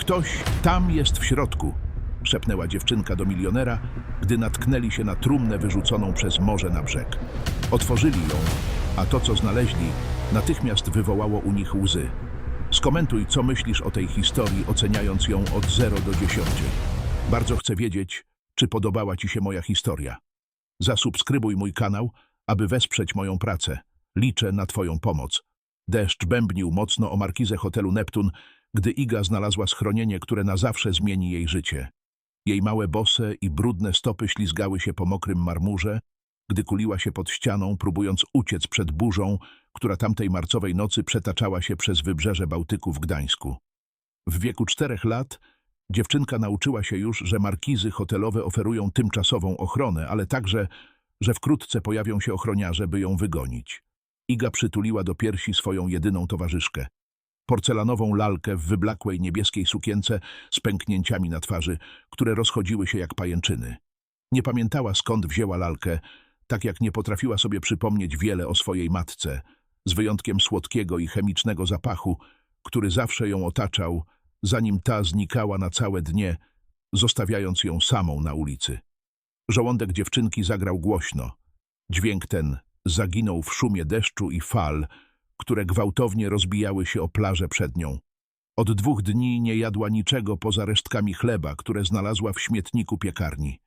Ktoś tam jest w środku, szepnęła dziewczynka do milionera, gdy natknęli się na trumnę wyrzuconą przez morze na brzeg. Otworzyli ją, a to, co znaleźli, natychmiast wywołało u nich łzy. Skomentuj, co myślisz o tej historii, oceniając ją od 0 do 10. Bardzo chcę wiedzieć, czy podobała Ci się moja historia. Zasubskrybuj mój kanał, aby wesprzeć moją pracę. Liczę na Twoją pomoc. Deszcz bębnił mocno o markizę hotelu Neptun, gdy Iga znalazła schronienie, które na zawsze zmieni jej życie. Jej małe bose i brudne stopy ślizgały się po mokrym marmurze, gdy kuliła się pod ścianą, próbując uciec przed burzą, która tamtej marcowej nocy przetaczała się przez wybrzeże Bałtyku w Gdańsku. W wieku czterech lat dziewczynka nauczyła się już, że markizy hotelowe oferują tymczasową ochronę, ale także, że wkrótce pojawią się ochroniarze, by ją wygonić. Iga przytuliła do piersi swoją jedyną towarzyszkę. Porcelanową lalkę w wyblakłej niebieskiej sukience z pęknięciami na twarzy, które rozchodziły się jak pajęczyny. Nie pamiętała skąd wzięła lalkę, tak jak nie potrafiła sobie przypomnieć wiele o swojej matce, z wyjątkiem słodkiego i chemicznego zapachu, który zawsze ją otaczał, zanim ta znikała na całe dnie, zostawiając ją samą na ulicy. Żołądek dziewczynki zagrał głośno. Dźwięk ten zaginął w szumie deszczu i fal, które gwałtownie rozbijały się o plażę przed nią. Od dwóch dni nie jadła niczego poza resztkami chleba, które znalazła w śmietniku piekarni.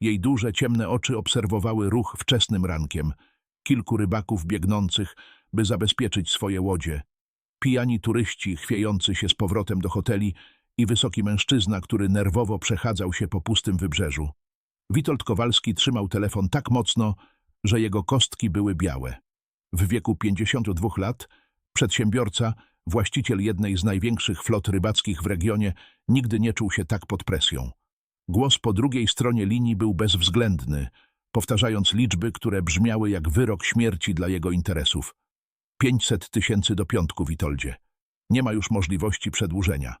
Jej duże, ciemne oczy obserwowały ruch wczesnym rankiem, kilku rybaków biegnących, by zabezpieczyć swoje łodzie, pijani turyści chwiejący się z powrotem do hoteli i wysoki mężczyzna, który nerwowo przechadzał się po pustym wybrzeżu. Witold Kowalski trzymał telefon tak mocno, że jego kostki były białe. W wieku 52 lat przedsiębiorca, właściciel jednej z największych flot rybackich w regionie, nigdy nie czuł się tak pod presją. Głos po drugiej stronie linii był bezwzględny, powtarzając liczby, które brzmiały jak wyrok śmierci dla jego interesów. 500 tysięcy do piątku, Witoldzie. Nie ma już możliwości przedłużenia.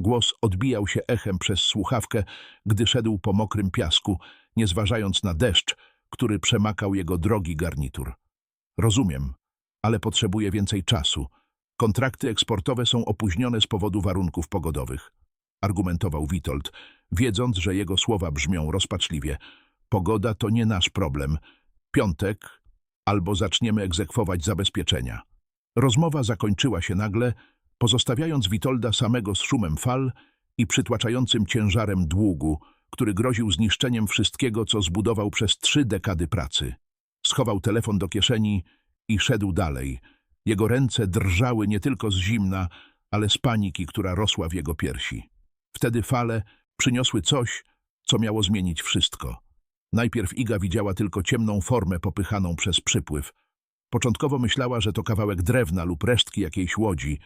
Głos odbijał się echem przez słuchawkę, gdy szedł po mokrym piasku, nie zważając na deszcz, który przemakał jego drogi garnitur. Rozumiem, ale potrzebuję więcej czasu. Kontrakty eksportowe są opóźnione z powodu warunków pogodowych. Argumentował Witold, wiedząc, że jego słowa brzmią rozpaczliwie. Pogoda to nie nasz problem. Piątek albo zaczniemy egzekwować zabezpieczenia. Rozmowa zakończyła się nagle, pozostawiając Witolda samego z szumem fal i przytłaczającym ciężarem długu, który groził zniszczeniem wszystkiego, co zbudował przez trzy dekady pracy. Schował telefon do kieszeni i szedł dalej. Jego ręce drżały nie tylko z zimna, ale z paniki, która rosła w jego piersi. Wtedy fale przyniosły coś, co miało zmienić wszystko. Najpierw Iga widziała tylko ciemną formę popychaną przez przypływ. Początkowo myślała, że to kawałek drewna lub resztki jakiejś łodzi,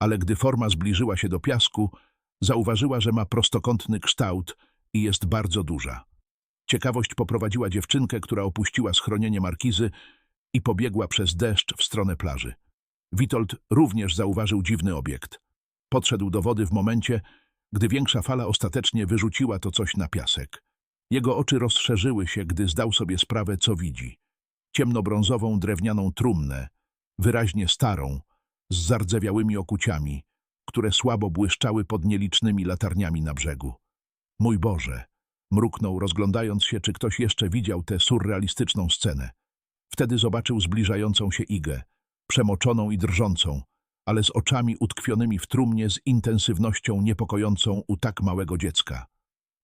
ale gdy forma zbliżyła się do piasku, zauważyła, że ma prostokątny kształt i jest bardzo duża. Ciekawość poprowadziła dziewczynkę, która opuściła schronienie markizy i pobiegła przez deszcz w stronę plaży. Witold również zauważył dziwny obiekt. Podszedł do wody w momencie, gdy większa fala ostatecznie wyrzuciła to coś na piasek. Jego oczy rozszerzyły się, gdy zdał sobie sprawę, co widzi. Ciemnobrązową drewnianą trumnę, wyraźnie starą, z zardzewiałymi okuciami, które słabo błyszczały pod nielicznymi latarniami na brzegu. Mój Boże! Mruknął, rozglądając się, czy ktoś jeszcze widział tę surrealistyczną scenę. Wtedy zobaczył zbliżającą się Igę, przemoczoną i drżącą, ale z oczami utkwionymi w trumnie z intensywnością niepokojącą u tak małego dziecka.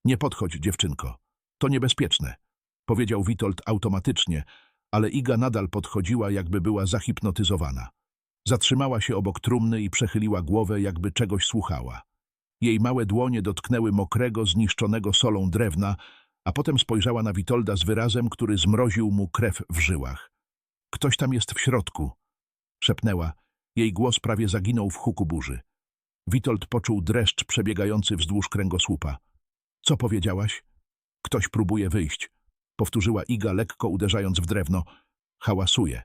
Nie podchodź, dziewczynko. To niebezpieczne, powiedział Witold automatycznie, ale Iga nadal podchodziła, jakby była zahipnotyzowana. Zatrzymała się obok trumny i przechyliła głowę, jakby czegoś słuchała. Jej małe dłonie dotknęły mokrego, zniszczonego solą drewna, a potem spojrzała na Witolda z wyrazem, który zmroził mu krew w żyłach. Ktoś tam jest w środku, szepnęła. Jej głos prawie zaginął w huku burzy. Witold poczuł dreszcz przebiegający wzdłuż kręgosłupa. Co powiedziałaś? Ktoś próbuje wyjść. Powtórzyła Iga, lekko uderzając w drewno. Hałasuje.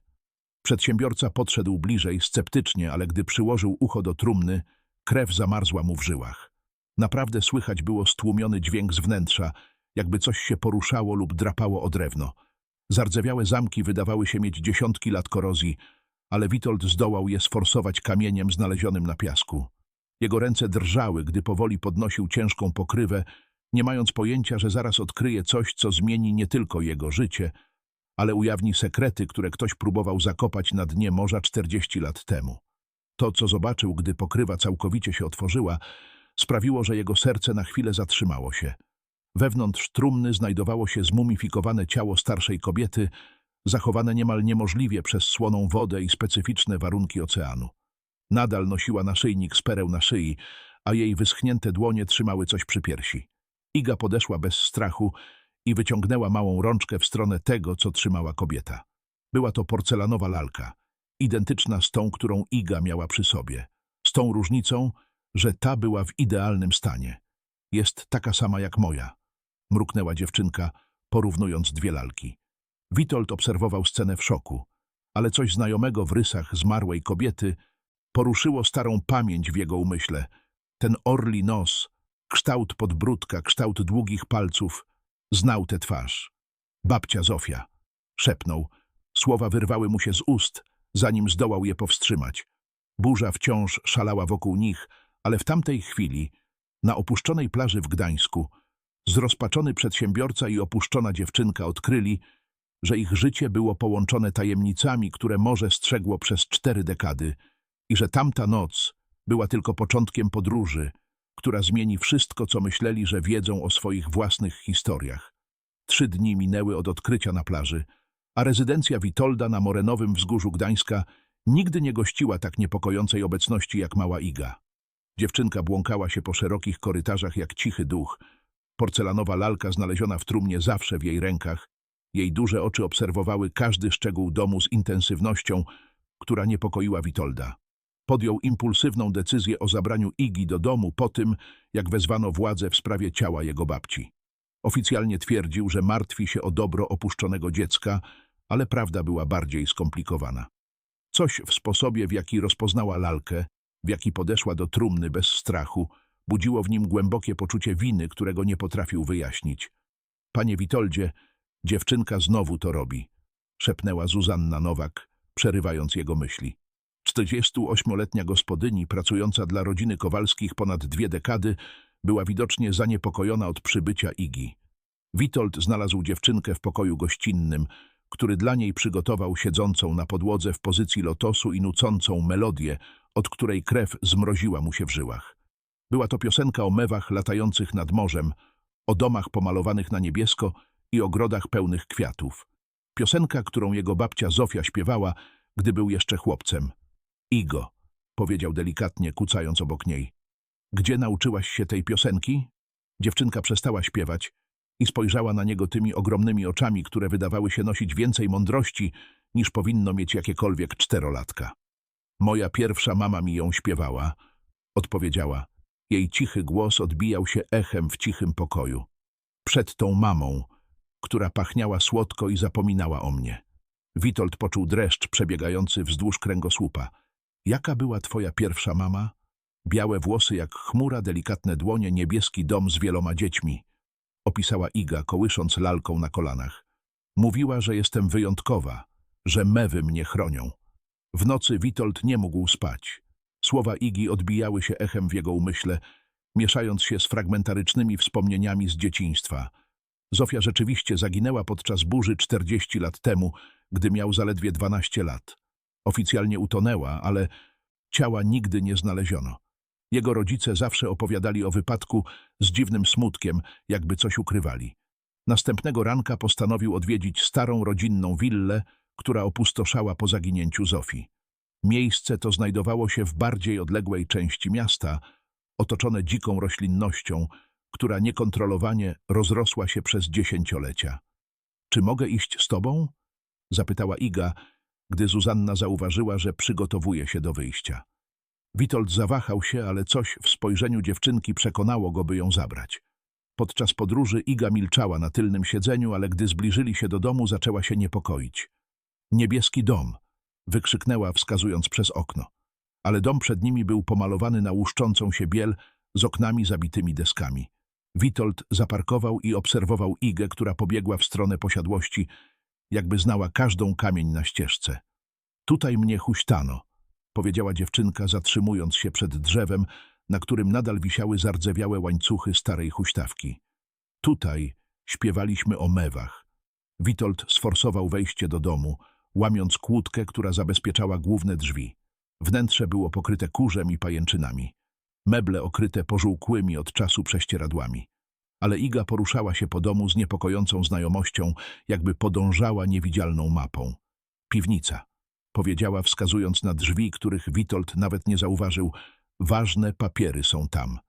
Przedsiębiorca podszedł bliżej, sceptycznie, ale gdy przyłożył ucho do trumny, krew zamarzła mu w żyłach. Naprawdę słychać było stłumiony dźwięk z wnętrza, jakby coś się poruszało lub drapało o drewno. Zardzewiałe zamki wydawały się mieć dziesiątki lat korozji, ale Witold zdołał je sforsować kamieniem znalezionym na piasku. Jego ręce drżały, gdy powoli podnosił ciężką pokrywę, nie mając pojęcia, że zaraz odkryje coś, co zmieni nie tylko jego życie, ale ujawni sekrety, które ktoś próbował zakopać na dnie morza 40 lat temu. To, co zobaczył, gdy pokrywa całkowicie się otworzyła, sprawiło, że jego serce na chwilę zatrzymało się. Wewnątrz trumny znajdowało się zmumifikowane ciało starszej kobiety, zachowane niemal niemożliwie przez słoną wodę i specyficzne warunki oceanu. Nadal nosiła naszyjnik z pereł na szyi, a jej wyschnięte dłonie trzymały coś przy piersi. Iga podeszła bez strachu i wyciągnęła małą rączkę w stronę tego, co trzymała kobieta. Była to porcelanowa lalka, identyczna z tą, którą Iga miała przy sobie. Z tą różnicą, że ta była w idealnym stanie. Jest taka sama jak moja, mruknęła dziewczynka, porównując dwie lalki. Witold obserwował scenę w szoku, ale coś znajomego w rysach zmarłej kobiety poruszyło starą pamięć w jego umyśle. Ten orli nos, kształt podbródka, kształt długich palców, znał tę twarz. Babcia Zofia, szepnął. Słowa wyrwały mu się z ust, zanim zdołał je powstrzymać. Burza wciąż szalała wokół nich, ale w tamtej chwili, na opuszczonej plaży w Gdańsku, zrozpaczony przedsiębiorca i opuszczona dziewczynka odkryli, że ich życie było połączone tajemnicami, które morze strzegło przez cztery dekady i że tamta noc była tylko początkiem podróży, która zmieni wszystko, co myśleli, że wiedzą o swoich własnych historiach. Trzy dni minęły od odkrycia na plaży, a rezydencja Witolda na morenowym wzgórzu Gdańska nigdy nie gościła tak niepokojącej obecności jak mała Iga. Dziewczynka błąkała się po szerokich korytarzach jak cichy duch. Porcelanowa lalka znaleziona w trumnie zawsze w jej rękach. Jej duże oczy obserwowały każdy szczegół domu z intensywnością, która niepokoiła Witolda. Podjął impulsywną decyzję o zabraniu Igi do domu po tym, jak wezwano władze w sprawie ciała jego babci. Oficjalnie twierdził, że martwi się o dobro opuszczonego dziecka, ale prawda była bardziej skomplikowana. Coś w sposobie, w jaki rozpoznała lalkę, w jaki podeszła do trumny bez strachu, budziło w nim głębokie poczucie winy, którego nie potrafił wyjaśnić. Panie Witoldzie, dziewczynka znowu to robi, szepnęła Zuzanna Nowak, przerywając jego myśli. 48-letnia gospodyni, pracująca dla rodziny Kowalskich ponad dwie dekady, była widocznie zaniepokojona od przybycia Igi. Witold znalazł dziewczynkę w pokoju gościnnym, który dla niej przygotował siedzącą na podłodze w pozycji lotosu i nucącą melodię, od której krew zmroziła mu się w żyłach. Była to piosenka o mewach latających nad morzem, o domach pomalowanych na niebiesko i ogrodach pełnych kwiatów. Piosenka, którą jego babcia Zofia śpiewała, gdy był jeszcze chłopcem. Igo, powiedział delikatnie, kucając obok niej. Gdzie nauczyłaś się tej piosenki? Dziewczynka przestała śpiewać i spojrzała na niego tymi ogromnymi oczami, które wydawały się nosić więcej mądrości, niż powinno mieć jakiekolwiek czterolatka. Moja pierwsza mama mi ją śpiewała, odpowiedziała. Jej cichy głos odbijał się echem w cichym pokoju. Przed tą mamą, która pachniała słodko i zapominała o mnie. Witold poczuł dreszcz przebiegający wzdłuż kręgosłupa. Jaka była twoja pierwsza mama? Białe włosy jak chmura, delikatne dłonie, niebieski dom z wieloma dziećmi. Opisała Iga, kołysząc lalką na kolanach. Mówiła, że jestem wyjątkowa, że mewy mnie chronią. W nocy Witold nie mógł spać. Słowa Igi odbijały się echem w jego umyśle, mieszając się z fragmentarycznymi wspomnieniami z dzieciństwa. Zofia rzeczywiście zaginęła podczas burzy 40 lat temu, gdy miał zaledwie 12 lat. Oficjalnie utonęła, ale ciała nigdy nie znaleziono. Jego rodzice zawsze opowiadali o wypadku z dziwnym smutkiem, jakby coś ukrywali. Następnego ranka postanowił odwiedzić starą rodzinną willę, która opustoszała po zaginięciu Zofii. Miejsce to znajdowało się w bardziej odległej części miasta, otoczone dziką roślinnością, która niekontrolowanie rozrosła się przez dziesięciolecia. Czy mogę iść z tobą? zapytała Iga, gdy Zuzanna zauważyła, że przygotowuje się do wyjścia. Witold zawahał się, ale coś w spojrzeniu dziewczynki przekonało go, by ją zabrać. Podczas podróży Iga milczała na tylnym siedzeniu, ale gdy zbliżyli się do domu, zaczęła się niepokoić. Niebieski dom, wykrzyknęła, wskazując przez okno. Ale dom przed nimi był pomalowany na łuszczącą się biel z oknami zabitymi deskami. Witold zaparkował i obserwował Igę, która pobiegła w stronę posiadłości, jakby znała każdą kamień na ścieżce. Tutaj mnie huśtano, powiedziała dziewczynka, zatrzymując się przed drzewem, na którym nadal wisiały zardzewiałe łańcuchy starej huśtawki. Tutaj śpiewaliśmy o mewach. Witold sforsował wejście do domu, łamiąc kłódkę, która zabezpieczała główne drzwi. Wnętrze było pokryte kurzem i pajęczynami. Meble okryte pożółkłymi od czasu prześcieradłami. Ale Iga poruszała się po domu z niepokojącą znajomością, jakby podążała niewidzialną mapą. Piwnica, powiedziała wskazując na drzwi, których Witold nawet nie zauważył. Ważne papiery są tam.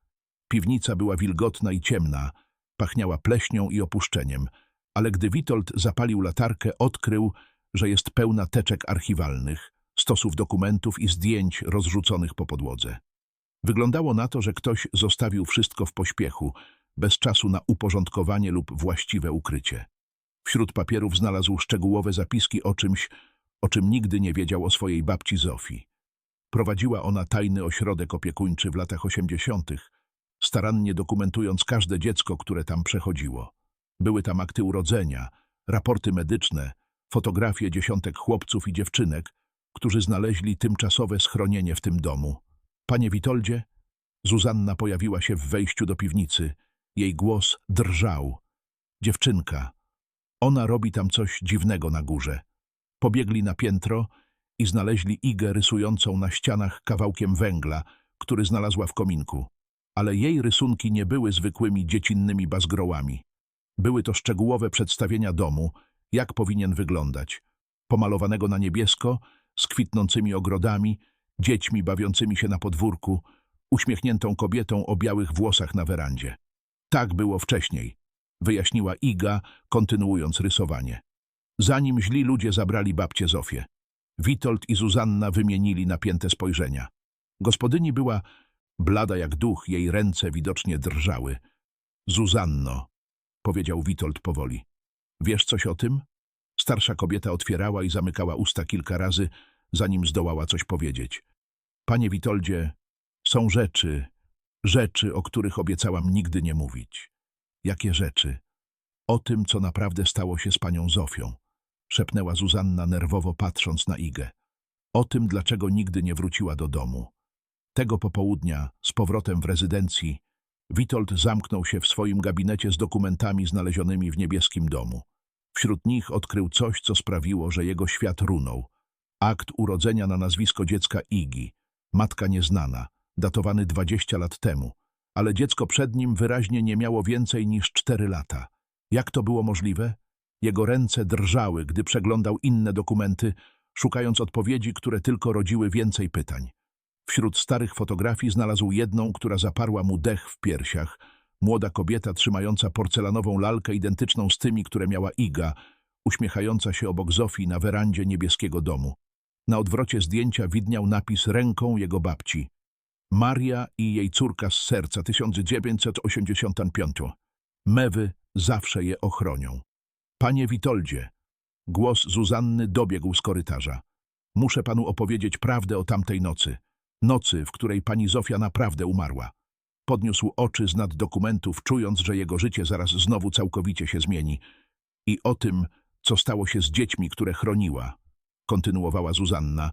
Piwnica była wilgotna i ciemna, pachniała pleśnią i opuszczeniem, ale gdy Witold zapalił latarkę, odkrył, że jest pełna teczek archiwalnych, stosów dokumentów i zdjęć rozrzuconych po podłodze. Wyglądało na to, że ktoś zostawił wszystko w pośpiechu, bez czasu na uporządkowanie lub właściwe ukrycie. Wśród papierów znalazł szczegółowe zapiski o czymś, o czym nigdy nie wiedział o swojej babci Zofii. Prowadziła ona tajny ośrodek opiekuńczy w latach osiemdziesiątych, starannie dokumentując każde dziecko, które tam przechodziło. Były tam akty urodzenia, raporty medyczne, fotografie dziesiątek chłopców i dziewczynek, którzy znaleźli tymczasowe schronienie w tym domu. Panie Witoldzie, Zuzanna pojawiła się w wejściu do piwnicy. Jej głos drżał. Dziewczynka. Ona robi tam coś dziwnego na górze. Pobiegli na piętro i znaleźli Igę rysującą na ścianach kawałkiem węgla, który znalazła w kominku. Ale jej rysunki nie były zwykłymi dziecinnymi bazgrołami. Były to szczegółowe przedstawienia domu, jak powinien wyglądać. Pomalowanego na niebiesko, z kwitnącymi ogrodami, dziećmi bawiącymi się na podwórku, uśmiechniętą kobietą o białych włosach na werandzie. Tak było wcześniej, wyjaśniła Iga, kontynuując rysowanie. Zanim źli ludzie zabrali babcię Zofię, Witold i Zuzanna wymienili napięte spojrzenia. Gospodyni była blada jak duch, jej ręce widocznie drżały. Zuzanno, powiedział Witold powoli. Wiesz coś o tym? Starsza kobieta otwierała i zamykała usta kilka razy, zanim zdołała coś powiedzieć. Panie Witoldzie, są rzeczy, rzeczy, o których obiecałam nigdy nie mówić. Jakie rzeczy? O tym, co naprawdę stało się z panią Zofią, szepnęła Zuzanna nerwowo patrząc na Igę. O tym, dlaczego nigdy nie wróciła do domu. Tego popołudnia, z powrotem w rezydencji, Witold zamknął się w swoim gabinecie z dokumentami znalezionymi w niebieskim domu. Wśród nich odkrył coś, co sprawiło, że jego świat runął. Akt urodzenia na nazwisko dziecka Igi, matka nieznana, datowany 20 lat temu, ale dziecko przed nim wyraźnie nie miało więcej niż cztery lata. Jak to było możliwe? Jego ręce drżały, gdy przeglądał inne dokumenty, szukając odpowiedzi, które tylko rodziły więcej pytań. Wśród starych fotografii znalazł jedną, która zaparła mu dech w piersiach. Młoda kobieta trzymająca porcelanową lalkę identyczną z tymi, które miała Iga, uśmiechająca się obok Zofii na werandzie niebieskiego domu. Na odwrocie zdjęcia widniał napis ręką jego babci. Maria i jej córka z serca 1985. Mewy zawsze je ochronią. Panie Witoldzie, głos Zuzanny dobiegł z korytarza. Muszę panu opowiedzieć prawdę o tamtej nocy. Nocy, w której pani Zofia naprawdę umarła. Podniósł oczy z nad dokumentów, czując, że jego życie zaraz znowu całkowicie się zmieni. I o tym, co stało się z dziećmi, które chroniła, kontynuowała Zuzanna.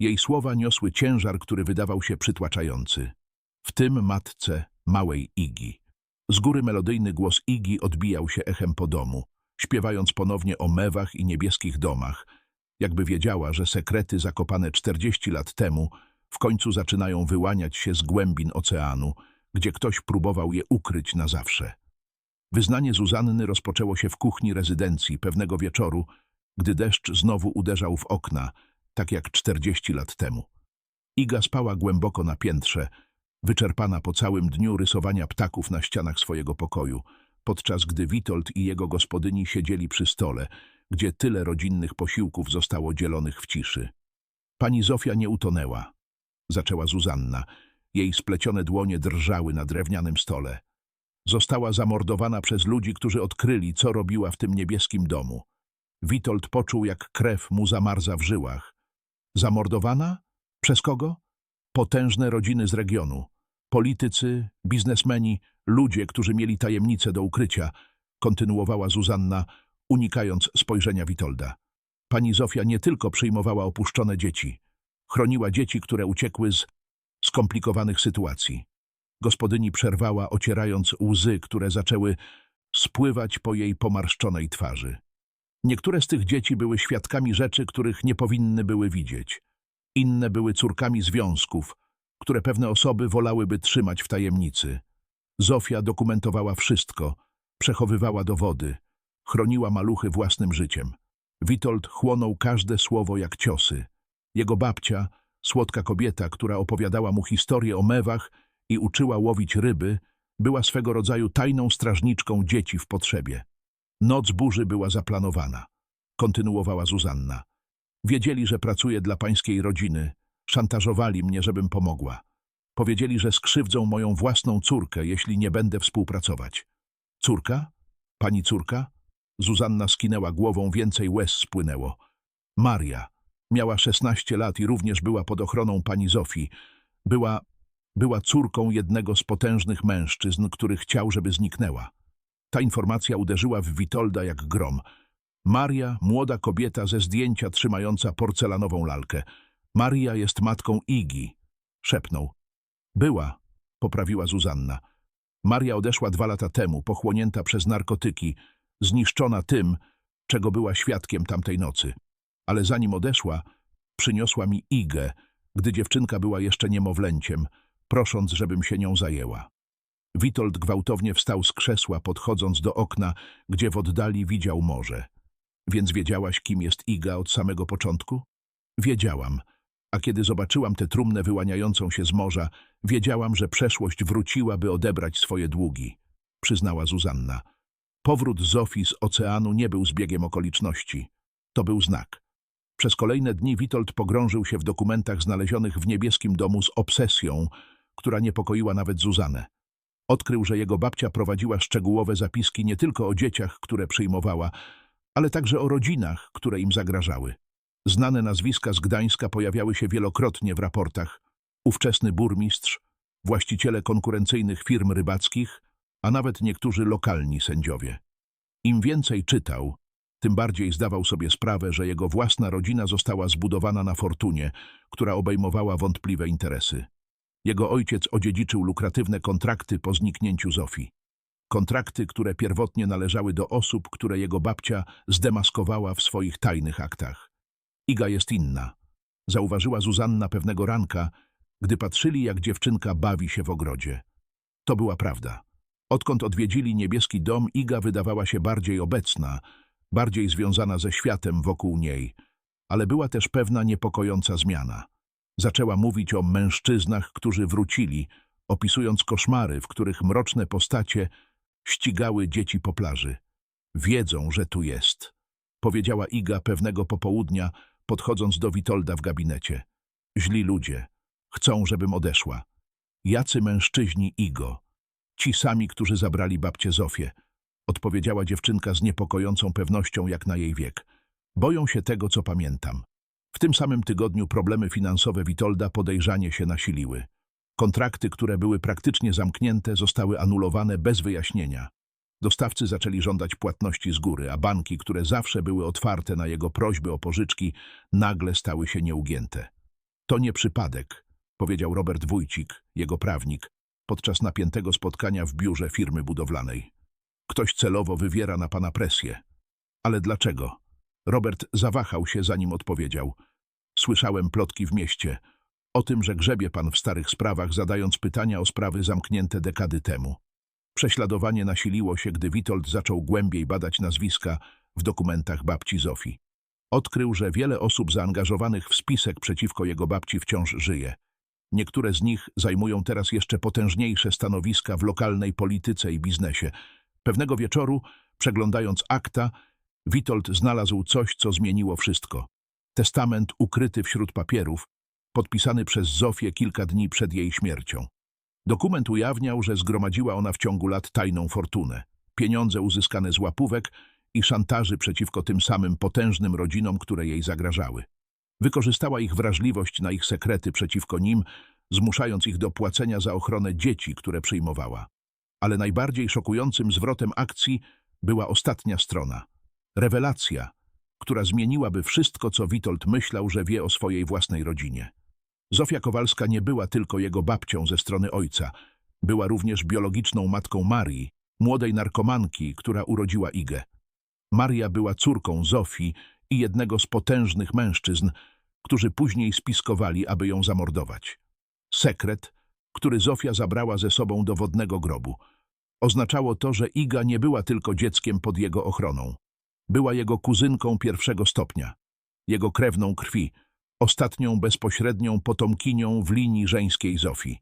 Jej słowa niosły ciężar, który wydawał się przytłaczający. W tym matce małej Igi. Z góry melodyjny głos Igi odbijał się echem po domu, śpiewając ponownie o mewach i niebieskich domach, jakby wiedziała, że sekrety zakopane 40 lat temu w końcu zaczynają wyłaniać się z głębin oceanu, gdzie ktoś próbował je ukryć na zawsze. Wyznanie Zuzanny rozpoczęło się w kuchni rezydencji pewnego wieczoru, gdy deszcz znowu uderzał w okna, tak jak 40 lat temu. Iga spała głęboko na piętrze, wyczerpana po całym dniu rysowania ptaków na ścianach swojego pokoju, podczas gdy Witold i jego gospodyni siedzieli przy stole, gdzie tyle rodzinnych posiłków zostało dzielonych w ciszy. Pani Zofia nie utonęła, zaczęła Zuzanna. Jej splecione dłonie drżały na drewnianym stole. Została zamordowana przez ludzi, którzy odkryli, co robiła w tym niebieskim domu. Witold poczuł, jak krew mu zamarza w żyłach. Zamordowana? Przez kogo? Potężne rodziny z regionu. Politycy, biznesmeni, ludzie, którzy mieli tajemnice do ukrycia, kontynuowała Zuzanna, unikając spojrzenia Witolda. Pani Zofia nie tylko przyjmowała opuszczone dzieci, chroniła dzieci, które uciekły z skomplikowanych sytuacji. Gospodyni przerwała, ocierając łzy, które zaczęły spływać po jej pomarszczonej twarzy. Niektóre z tych dzieci były świadkami rzeczy, których nie powinny były widzieć. Inne były córkami związków, które pewne osoby wolałyby trzymać w tajemnicy. Zofia dokumentowała wszystko, przechowywała dowody, chroniła maluchy własnym życiem. Witold chłonął każde słowo jak ciosy. Jego babcia, słodka kobieta, która opowiadała mu historię o mewach i uczyła łowić ryby, była swego rodzaju tajną strażniczką dzieci w potrzebie. Noc burzy była zaplanowana. Kontynuowała Zuzanna. Wiedzieli, że pracuję dla pańskiej rodziny. Szantażowali mnie, żebym pomogła. Powiedzieli, że skrzywdzą moją własną córkę, jeśli nie będę współpracować. Córka? Pani córka? Zuzanna skinęła głową, więcej łez spłynęło. Maria. Miała 16 lat i również była pod ochroną pani Zofii. Była, była córką jednego z potężnych mężczyzn, który chciał, żeby zniknęła. Ta informacja uderzyła w Witolda jak grom. Maria, młoda kobieta ze zdjęcia trzymająca porcelanową lalkę. Maria jest matką Igi, szepnął. Była, poprawiła Zuzanna. Maria odeszła dwa lata temu, pochłonięta przez narkotyki, zniszczona tym, czego była świadkiem tamtej nocy. Ale zanim odeszła, przyniosła mi Igę, gdy dziewczynka była jeszcze niemowlęciem, prosząc, żebym się nią zajęła. Witold gwałtownie wstał z krzesła, podchodząc do okna, gdzie w oddali widział morze. Więc wiedziałaś, kim jest Iga od samego początku? Wiedziałam. A kiedy zobaczyłam tę trumnę wyłaniającą się z morza, wiedziałam, że przeszłość wróciła, by odebrać swoje długi, przyznała Zuzanna. Powrót Zofii z oceanu nie był zbiegiem okoliczności. To był znak. Przez kolejne dni Witold pogrążył się w dokumentach znalezionych w niebieskim domu z obsesją, która niepokoiła nawet Zuzanę. Odkrył, że jego babcia prowadziła szczegółowe zapiski nie tylko o dzieciach, które przyjmowała, ale także o rodzinach, które im zagrażały. Znane nazwiska z Gdańska pojawiały się wielokrotnie w raportach. Ówczesny burmistrz, właściciele konkurencyjnych firm rybackich, a nawet niektórzy lokalni sędziowie. Im więcej czytał, tym bardziej zdawał sobie sprawę, że jego własna rodzina została zbudowana na fortunie, która obejmowała wątpliwe interesy. Jego ojciec odziedziczył lukratywne kontrakty po zniknięciu Zofii. Kontrakty, które pierwotnie należały do osób, które jego babcia zdemaskowała w swoich tajnych aktach. Iga jest inna. Zauważyła Zuzanna pewnego ranka, gdy patrzyli, jak dziewczynka bawi się w ogrodzie. To była prawda. Odkąd odwiedzili niebieski dom, Iga wydawała się bardziej obecna, bardziej związana ze światem wokół niej, ale była też pewna niepokojąca zmiana. Zaczęła mówić o mężczyznach, którzy wrócili, opisując koszmary, w których mroczne postacie ścigały dzieci po plaży. Wiedzą, że tu jest, powiedziała Iga pewnego popołudnia, podchodząc do Witolda w gabinecie. Źli ludzie. Chcą, żebym odeszła. Jacy mężczyźni Igo? Ci sami, którzy zabrali babcię Zofię. Odpowiedziała dziewczynka z niepokojącą pewnością jak na jej wiek. Boją się tego, co pamiętam. W tym samym tygodniu problemy finansowe Witolda podejrzanie się nasiliły. Kontrakty, które były praktycznie zamknięte, zostały anulowane bez wyjaśnienia. Dostawcy zaczęli żądać płatności z góry, a banki, które zawsze były otwarte na jego prośby o pożyczki, nagle stały się nieugięte. To nie przypadek, powiedział Robert Wójcik, jego prawnik, podczas napiętego spotkania w biurze firmy budowlanej. Ktoś celowo wywiera na pana presję. Ale dlaczego? Robert zawahał się, zanim odpowiedział. Słyszałem plotki w mieście o tym, że grzebie pan w starych sprawach, zadając pytania o sprawy zamknięte dekady temu. Prześladowanie nasiliło się, gdy Witold zaczął głębiej badać nazwiska w dokumentach babci Zofii. Odkrył, że wiele osób zaangażowanych w spisek przeciwko jego babci wciąż żyje. Niektóre z nich zajmują teraz jeszcze potężniejsze stanowiska w lokalnej polityce i biznesie. Pewnego wieczoru, przeglądając akta, Witold znalazł coś, co zmieniło wszystko. Testament ukryty wśród papierów, podpisany przez Zofię kilka dni przed jej śmiercią. Dokument ujawniał, że zgromadziła ona w ciągu lat tajną fortunę, pieniądze uzyskane z łapówek i szantaży przeciwko tym samym potężnym rodzinom, które jej zagrażały. Wykorzystała ich wrażliwość na ich sekrety przeciwko nim, zmuszając ich do płacenia za ochronę dzieci, które przyjmowała. Ale najbardziej szokującym zwrotem akcji była ostatnia strona. Rewelacja, która zmieniłaby wszystko, co Witold myślał, że wie o swojej własnej rodzinie. Zofia Kowalska nie była tylko jego babcią ze strony ojca. Była również biologiczną matką Marii, młodej narkomanki, która urodziła Igę. Maria była córką Zofii i jednego z potężnych mężczyzn, którzy później spiskowali, aby ją zamordować. Sekret, który Zofia zabrała ze sobą do wodnego grobu. Oznaczało to, że Iga nie była tylko dzieckiem pod jego ochroną. Była jego kuzynką pierwszego stopnia, jego krewną krwi, ostatnią bezpośrednią potomkinią w linii żeńskiej Zofii.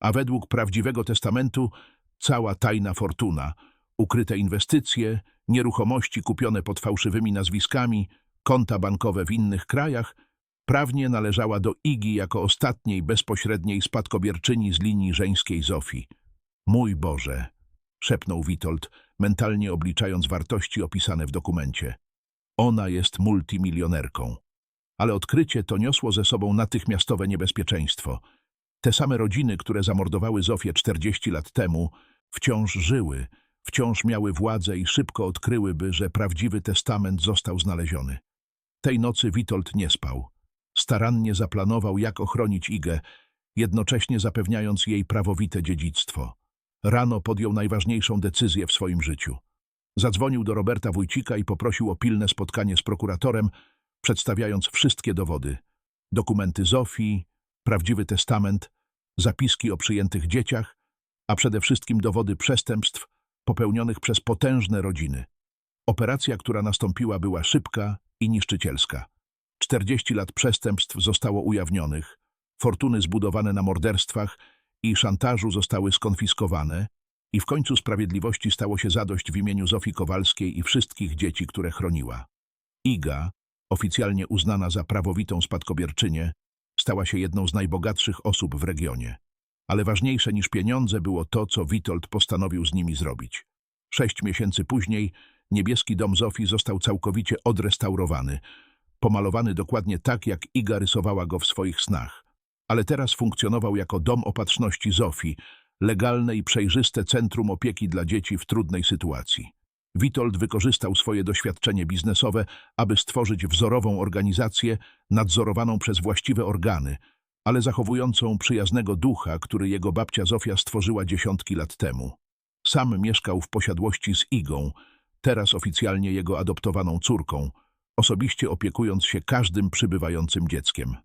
A według prawdziwego testamentu cała tajna fortuna, ukryte inwestycje, nieruchomości kupione pod fałszywymi nazwiskami, konta bankowe w innych krajach, prawnie należała do Igi jako ostatniej bezpośredniej spadkobierczyni z linii żeńskiej Zofii. Mój Boże, szepnął Witold, mentalnie obliczając wartości opisane w dokumencie. Ona jest multimilionerką. Ale odkrycie to niosło ze sobą natychmiastowe niebezpieczeństwo. Te same rodziny, które zamordowały Zofię 40 lat temu, wciąż żyły, wciąż miały władzę i szybko odkryłyby, że prawdziwy testament został znaleziony. Tej nocy Witold nie spał. Starannie zaplanował, jak ochronić Igę, jednocześnie zapewniając jej prawowite dziedzictwo. Rano podjął najważniejszą decyzję w swoim życiu. Zadzwonił do Roberta Wójcika i poprosił o pilne spotkanie z prokuratorem, przedstawiając wszystkie dowody. Dokumenty Zofii, prawdziwy testament, zapiski o przyjętych dzieciach, a przede wszystkim dowody przestępstw popełnionych przez potężne rodziny. Operacja, która nastąpiła, była szybka i niszczycielska. 40 lat przestępstw zostało ujawnionych, fortuny zbudowane na morderstwach i szantażu zostały skonfiskowane i w końcu sprawiedliwości stało się zadość w imieniu Zofii Kowalskiej i wszystkich dzieci, które chroniła. Iga, oficjalnie uznana za prawowitą spadkobierczynię, stała się jedną z najbogatszych osób w regionie. Ale ważniejsze niż pieniądze było to, co Witold postanowił z nimi zrobić. Sześć miesięcy później niebieski dom Zofii został całkowicie odrestaurowany, pomalowany dokładnie tak, jak Iga rysowała go w swoich snach. Ale teraz funkcjonował jako dom opatrzności Zofii, legalne i przejrzyste centrum opieki dla dzieci w trudnej sytuacji. Witold wykorzystał swoje doświadczenie biznesowe, aby stworzyć wzorową organizację nadzorowaną przez właściwe organy, ale zachowującą przyjaznego ducha, który jego babcia Zofia stworzyła dziesiątki lat temu. Sam mieszkał w posiadłości z Igą, teraz oficjalnie jego adoptowaną córką, osobiście opiekując się każdym przybywającym dzieckiem.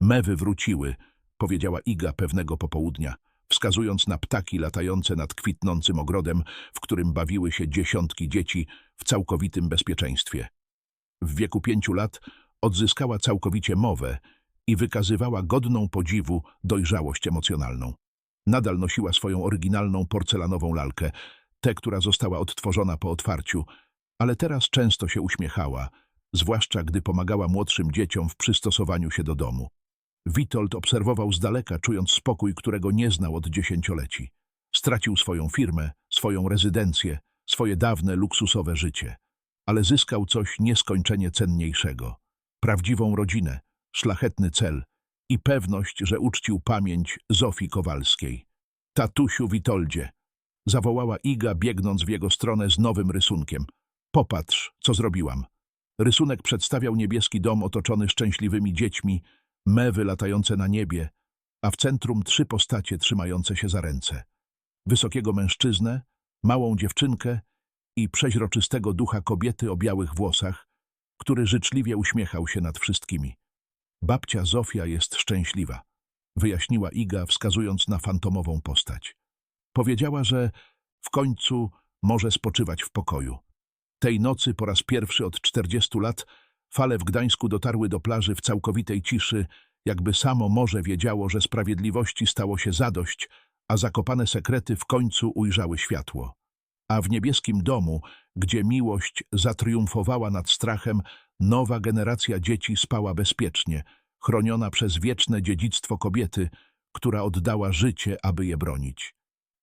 Mewy wróciły, powiedziała Iga pewnego popołudnia, wskazując na ptaki latające nad kwitnącym ogrodem, w którym bawiły się dziesiątki dzieci w całkowitym bezpieczeństwie. W wieku pięciu lat odzyskała całkowicie mowę i wykazywała godną podziwu dojrzałość emocjonalną. Nadal nosiła swoją oryginalną porcelanową lalkę, tę, która została odtworzona po otwarciu, ale teraz często się uśmiechała, zwłaszcza gdy pomagała młodszym dzieciom w przystosowaniu się do domu. Witold obserwował z daleka, czując spokój, którego nie znał od dziesięcioleci. Stracił swoją firmę, swoją rezydencję, swoje dawne, luksusowe życie, ale zyskał coś nieskończenie cenniejszego. Prawdziwą rodzinę, szlachetny cel i pewność, że uczcił pamięć Zofii Kowalskiej. Tatusiu Witoldzie, zawołała Iga, biegnąc w jego stronę z nowym rysunkiem. Popatrz, co zrobiłam. Rysunek przedstawiał niebieski dom otoczony szczęśliwymi dziećmi, mewy latające na niebie, a w centrum trzy postacie trzymające się za ręce. Wysokiego mężczyznę, małą dziewczynkę i przeźroczystego ducha kobiety o białych włosach, który życzliwie uśmiechał się nad wszystkimi. Babcia Zofia jest szczęśliwa, wyjaśniła Iga, wskazując na fantomową postać. Powiedziała, że w końcu może spoczywać w pokoju. Tej nocy po raz pierwszy od czterdziestu lat fale w Gdańsku dotarły do plaży w całkowitej ciszy, jakby samo morze wiedziało, że sprawiedliwości stało się zadość, a zakopane sekrety w końcu ujrzały światło. A w niebieskim domu, gdzie miłość zatriumfowała nad strachem, nowa generacja dzieci spała bezpiecznie, chroniona przez wieczne dziedzictwo kobiety, która oddała życie, aby je bronić.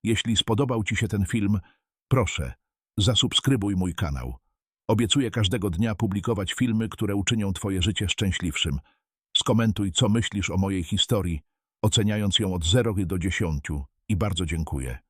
Jeśli spodobał Ci się ten film, proszę, zasubskrybuj mój kanał. Obiecuję każdego dnia publikować filmy, które uczynią Twoje życie szczęśliwszym. Skomentuj, co myślisz o mojej historii, oceniając ją od 0 do 10 i bardzo dziękuję.